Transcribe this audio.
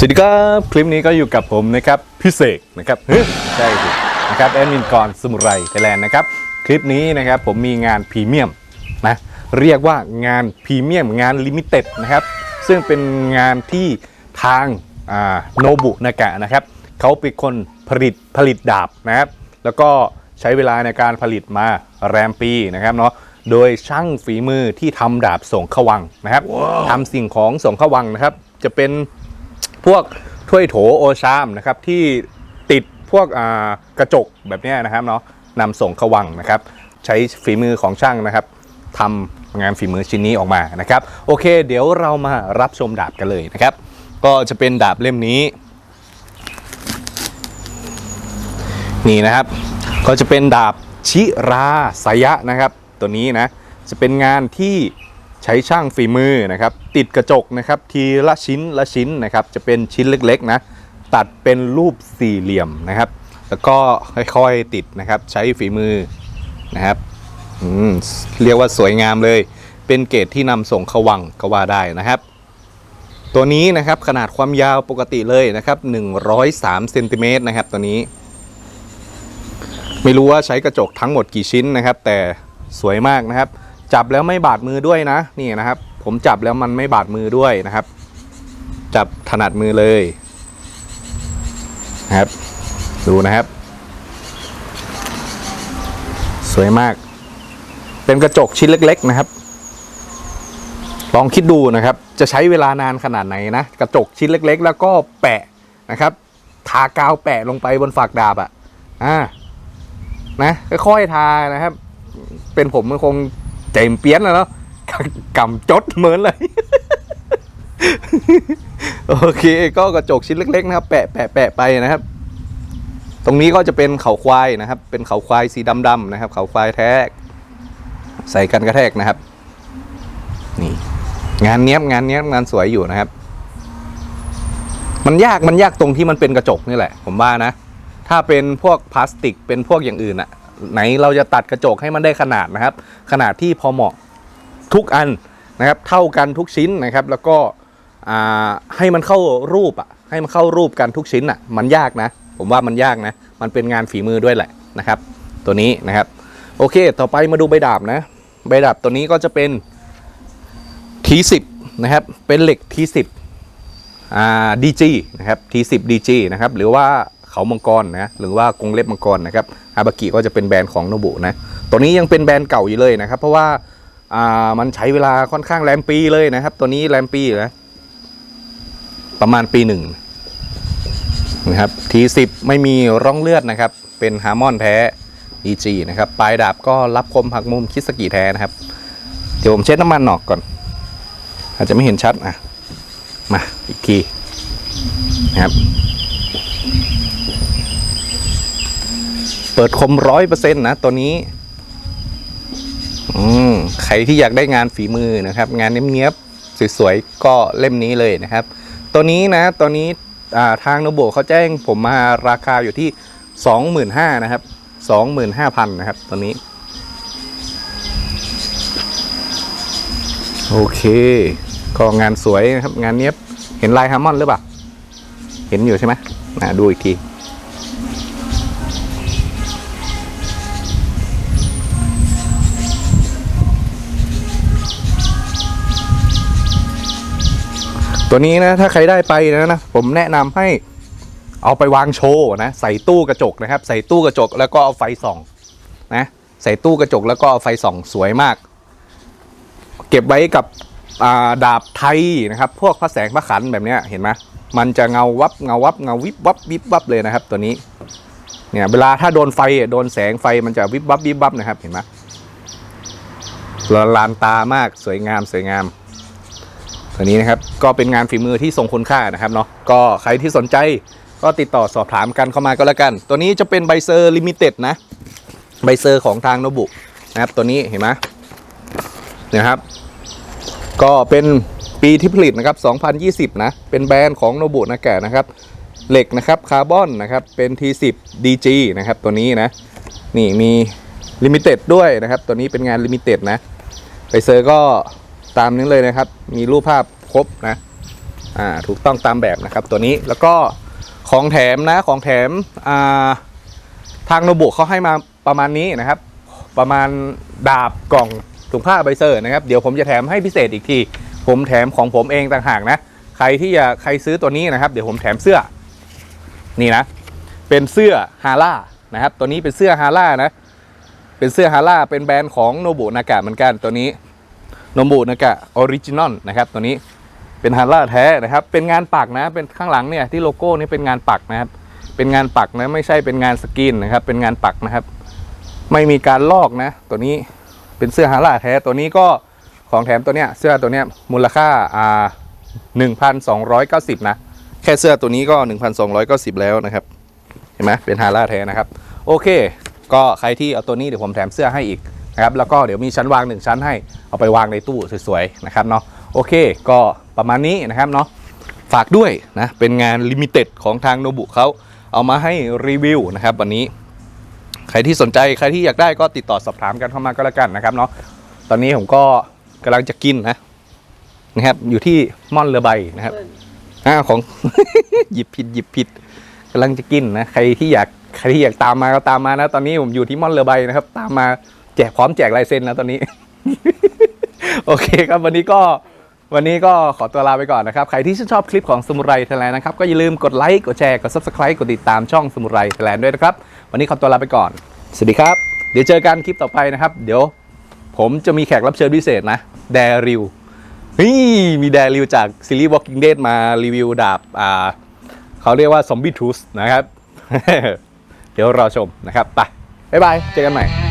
สวัสดีครับคลิปนี้ก็อยู่กับผมนะครับพี่เสกนะครับเฮ้ยใช่สินะครับแอดมินกรสมุไรไทยแลนด์นะครับคลิปนี้นะครับผมมีงานพรีเมียมนะเรียกว่างานพรีเมียมงานลิมิเต็ดนะครับซึ่งเป็นงานที่ทางโนบุนากะนะครับเขาเป็นคนผลิตผลิตดาบนะครับแล้วก็ใช้เวลาในการผลิตมาแรมปีนะครับเนาะโดยช่างฝีมือที่ทำดาบส่งขวังนะครับทำสิ่งของส่งขวังนะครับ จะเป็น พวกถ้วยโถโอชามนะครับที่ติดพวกกระจกแบบนี้นะครับเนาะนำส่งขวังนะครับ ใช้ฝีมือของช่างนะครับทำงานฝีมือชิ้นนี้ออกมานะครับ โอเค เดี๋ยวเรามารับชมดาบกันเลยนะครับ ก็จะเป็นดาบเล่มนี้ นี่นะครับ ก็จะเป็นดาบชิราสายะนะครับ ตัวนี้นะจะเป็นงานที่ ช้ช่างฝีมือนะครับ ติดกระจกนะครับทีละชิ้นละชิ้นนะครับ จะเป็นชิ้นเล็กๆนะตัดเป็นรูปสี่เหลี่ยมนะครับ แล้วก็ค่อยๆติดนะครับใช้ฝีมือนะครับอืมเรียกว่าสวยงามเลย เป็นเกรดที่นำส่งขวังก็ว่าได้นะครับ ตัวนี้นะครับขนาดความยาวปกติเลยนะครับ103เซนติเมตรนะครับตัวนี้ ไม่รู้ว่าใช้กระจกทั้งหมดกี่ชิ้นนะครับ แต่สวยมากนะครับ จับแล้วไม่บาดมือด้วยนะนี่นะครับ ผมจับแล้วมันไม่บาดมือด้วยนะครับ จับถนัดมือเลยนะครับ ดูนะครับ สวยมาก เป็นกระจกชิ้นเล็ก ๆ นะครับ ลองคิดดูนะครับ จะใช้เวลานานขนาดไหนนะ กระจกชิ้นเล็ก ๆ แล้วก็แปะนะครับ ทากาวแปะลงไปบนฝักดาบอะ่ะอ่านะค่อยๆทานะครับ เป็นผมมันคง เจมเปี้ยนแล้วเนาะกำจดเหมือนเลย โอเค ก็กระจกชิ้นเล็ก ๆ นะครับ แปะแปะแปะไปนะครับ ตรงนี้ก็จะเป็นเขาควายนะครับ เป็นเขาควายสีดำๆนะครับ เขาควายแท้ใส่กันกระแทกนะครับ นี่ งานเนี้ยบงานเนี้ยบงานสวยอยู่นะครับ มันยากมันยากตรงที่มันเป็นกระจกนี่แหละ ผมว่านะ ถ้าเป็นพวกพลาสติกเป็นพวกอย่างอื่นอะ ไหนเราจะตัดกระจกให้มันได้ขนาดนะครับ ขนาดที่พอเหมาะทุกอันนะครับเท่ากันทุกชิ้นนะครับ แล้วก็ให้มันเข้ารูปอะให้มันเข้ารูปกันทุกชิ้นอะมันยากนะ ผมว่ามันยากนะ มันเป็นงานฝีมือด้วยแหละนะครับ ตัวนี้นะครับ โอเค ต่อไปมาดูใบดาบนะ ใบดาบตัวนี้ก็จะเป็น T10 นะครับ เป็นเหล็ก T10 อ่า DG นะครับ T10 DG นะครับ หรือว่า เขามังกรนะหรือว่ากรงเล็บมังกรนะครับฮาบากิก็จะเป็นแบรนด์ของโนบุนะตัวนี้ยังเป็นแบรนด์เก่าอยู่เลยนะครับ เพราะว่าอ่ามันใช้เวลาค่อนข้างแรมปีเลยนะครับ ตัวนี้แรมปีนะประมาณปีหนึ่งนะครับ T10 ไม่มีร่องเลือดนะครับ เป็นฮาร์มอนแท้ DG นะครับปลายดาบก็รับคมหักมุมคิสกิแท้นะครับ เดี๋ยวผมเช็ดน้ำมันหนอกก่อน อาจจะไม่เห็นชัดอะมาอีกทีนะครับ เปิดคมร้อยเปอร์เซ็นต์นะตัวนี้อืมใครที่อยากได้งานฝีมือนะครับ งานเนี้ยบๆสวยๆก็เล่มนี้เลยนะครับ ตัวนี้นะตัวนี้ทางโนโบเขาแจ้งผมมาราคาอยู่ที่สองหมื่นห้านะครับสองหมื่นห้าพันนะครับตัวนี้ โอเค ก็งานสวยนะครับ งานเนี้ยบเห็นลายฮาร์มอนหรือเปล่า เห็นอยู่ใช่ไหมดูอีกที ตัวนี้นะถ้าใครได้ไปนะนะผมแนะนำให้เอาไปวางโชว์นะใส่ตู้กระจกนะครับ ใส่ตู้กระจกแล้วก็เอาไฟส่องนะใส่ตู้กระจกแล้วก็เอาไฟส่องสวยมาก เก็บไว้กับาดาบไทยนะครับ พวกพระแสงพระขันแบบนี้เห็นไหมมันจะเงาวับเงาวับเงาวิบวับวิบวับเลยนะครับ ตัวนี้เนี่ยเวลาถ้าโดนไฟโดนแสงไฟมันจะวิบวับวิบวับนะครับเห็นไหมละลานตามากสวยงามสวยงาม ตัวนี้นะครับก็เป็นงานฝีมือที่ทรงคุณค่านะครับเนาะก็ใครที่สนใจก็ติดต่อสอบถามกันเข้ามาก็แล้วกัน ตัวนี้จะเป็นใบเซอร์ลิมิเต็ดนะใบเซอร์ของทางโนบุนะครับตัวนี้เห็นไหมนี่ยครับ ก็เป็นปีที่ผลิตนะครับ 2020 นะ เป็นแบรนด์ของโนบุนะแกะนะครับ เหล็กนะครับคาร์บอนนะครับ เป็น T10 DG นะครับ ตัวนี้นะ นี่มีลิมิเต็ดด้วยนะครับ ตัวนี้เป็นงานลิมิเต็ดนะใบเซอร์ก็ ตามนี้เลยนะครับ มีรูปภาพครบนะอ่าถูกต้องตามแบบนะครับ ตัวนี้แล้วก็ของแถมนะของแถมอ่าทางโนบุเขาให้มาประมาณนี้นะครับ ประมาณดาบกล่องถุงผ้าใบเซอร์นะครับ เดี๋ยวผมจะแถมให้พิเศษอีกที ผมแถมของผมเองต่างหากนะ ใครที่อยากใครซื้อตัวนี้นะครับ เดี๋ยวผมแถมเสื้อ นี่นะ เป็นเสื้อฮาร่านะครับ ตัวนี้เป็นเสื้อฮาร่านะ เป็นเสื้อฮาร่าเป็นแบรนด์ของโนบุนากะเหมือนกันตัวนี้ โนบุนากะออริจินอลนะครับตัวนี้เป็นฮาร่าแท้นะครับ เป็นงานปักนะ เป็นข้างหลังเนี่ยที่โลโก้นี่เป็นงานปักนะครับ เป็นงานปักนะไม่ใช่เป็นงานสกรีนนะครับ เป็นงานปักนะครับ ไม่มีการลอกนะ ตัวนี้เป็นเสื้อฮาร่าแท้ตัวนี้ก็ของแถมตัวเนี้ยเสื้อตัวเนี้ยมูลค่าอ่าหนึ่งพันสองร้อยเก้าสิบนะ แค่เสื้อตัวนี้ก็หนึ่งพันสองร้อยเก้าสิบแล้วนะครับ เห็นไหมเป็นฮาร่าแท้นะครับ โอเค ก็ใครที่เอาตัวนี้เดี๋ยวผมแถมเสื้อให้อีก นะครับแล้วก็เดี๋ยวมีชั้นวางหนึ่งชั้นให้เอาไปวางในตู้สวยๆนะครับเนาะโอเคก็ประมาณนี้นะครับเนาะฝากด้วยนะเป็นงานลิมิเต็ดของทางโนบุเขาเอามาให้รีวิวนะครับวันนี้ ใครที่สนใจใครที่อยากได้ก็ติดต่อสอบถามกันเข้ามาก็แล้วกันนะครับเนาะตอนนี้ผมก็กำลังจะกินนะนะครับอยู่ที่ม่อนเรือใบนะครับอ่าของหยิบผิดหยิบผิดกำลังจะกินนะใครที่อยากใครที่อยากตามมาก็ตามมานะ ตอนนี้ผมอยู่ที่ม่อนเรือใบนะครับ ตามมา แจกพร้อมแจกลายเซ็นนะตอนนี้ โอเคครับวันนี้ก็วันนี้ก็ขอตัวลาไปก่อนนะครับ ใครที่ชื่นชอบคลิปของสมุไรไทยแลนด์นะครับ ก็อย่าลืมกดไลค์กดแชร์กด subscribe กดติดตามช่องสมุไรไทยแลนด์ด้วยนะครับ วันนี้ขอตัวลาไปก่อน สวัสดีครับ เดี๋ยวเจอกันคลิปต่อไปนะครับ เดี๋ยวผมจะมีแขกรับเชิญพิเศษนะแดริวเฮ้ยมีแดริวจากซีรีส์ Walking Dead มารีวิวดาบอ่าเขาเรียกว่า Zombie Tooth นะครับ เดี๋ยวรอชมนะครับไปบ๊ายบายเจอกันใหม่